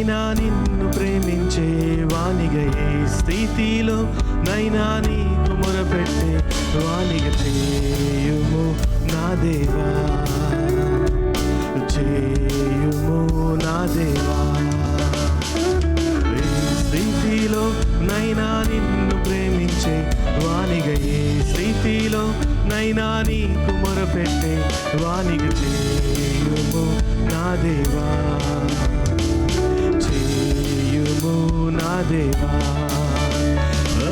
నైనా నిన్ను ప్రేమించే వానిగా స్థితిలో నైనా నీకు మొరపెట్టే వానిగా చేయుము నా దేవా. చేయుము నా దేవా. స్థితిలో నైనా నిన్ను ప్రేమించే వానిగా స్థితిలో నైనా నీకు మొరపెట్టే వానిగా చేయుము నా దేవా. దేవా.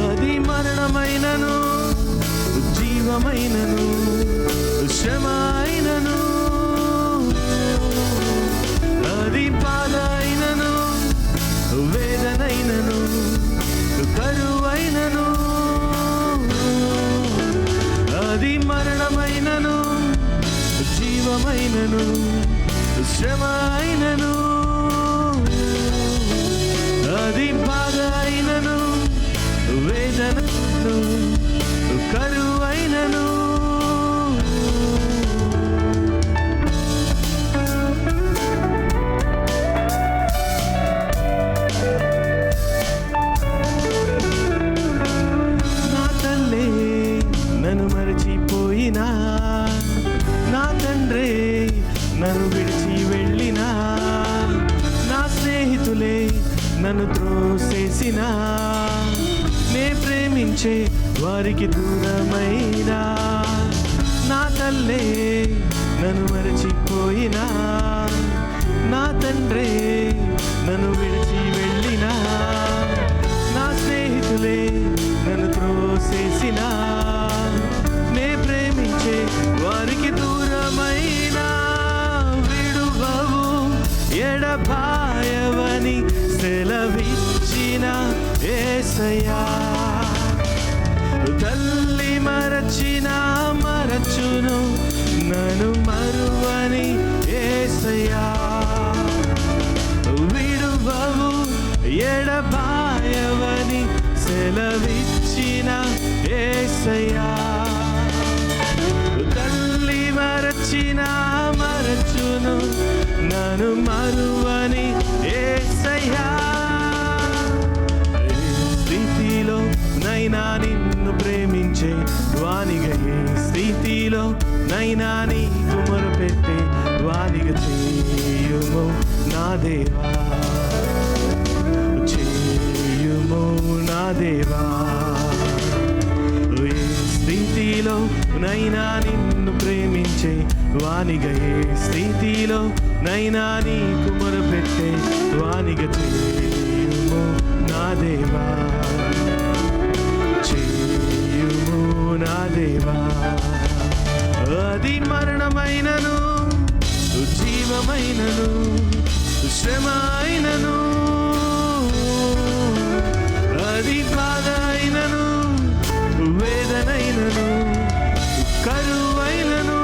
అది మరణమైనను జీవమైనను శ్రమ అది బాధ వేదనైనను కరువైనను. అది మరణమైనను జీవమైనను శ్రమైనను అది బాధ అయినను వేదనను కరువైనను. నా తల్లే నన్ను మరచిపోయినా. నా తండ్రే నన్ను విడి నన్ను త్రోసేసిన నే ప్రేమించే వారికి దూరమైనా నా తల్లే నన్ను మరచిపోయినా నా తండ్రే నన్ను విడిచి వెళ్ళినా నా స్నేహితులే నన్ను త్రోసేసిన నే ప్రేమించే వారికి ఏసయ్యా తల్లి మరచిన మరచును నన్ను మరువని ఏసయ్యా. విడువవు ఎడబాయవని సెలవిచ్చిన ఏసయ్యా. తల్లి మరచిన మరచును నన్ను మరువని ఏసయ్యా. నైనా నిన్ను ప్రేమించే వానిగా స్థితిలో నైనా నీకు మొరపెట్టే వానిగా చేయుము నా దేవా. చేయుము నా దేవా. ఏ స్థితిలో నైనా నిన్ను ప్రేమించే వానిగయే స్థితిలో నైనా నీకు మొరపెట్టే వానిగ చే అది మరణమైనను జీవమైనను శ్రమ అయినను అది బాధ అయినను వేదనైనను కరువైనను.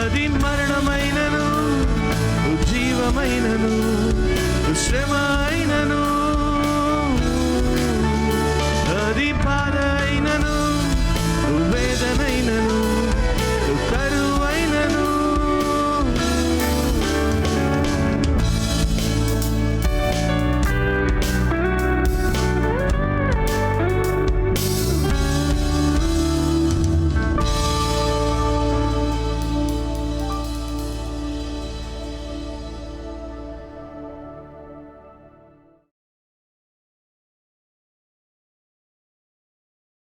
అది మరణమైనను జీవమైనను.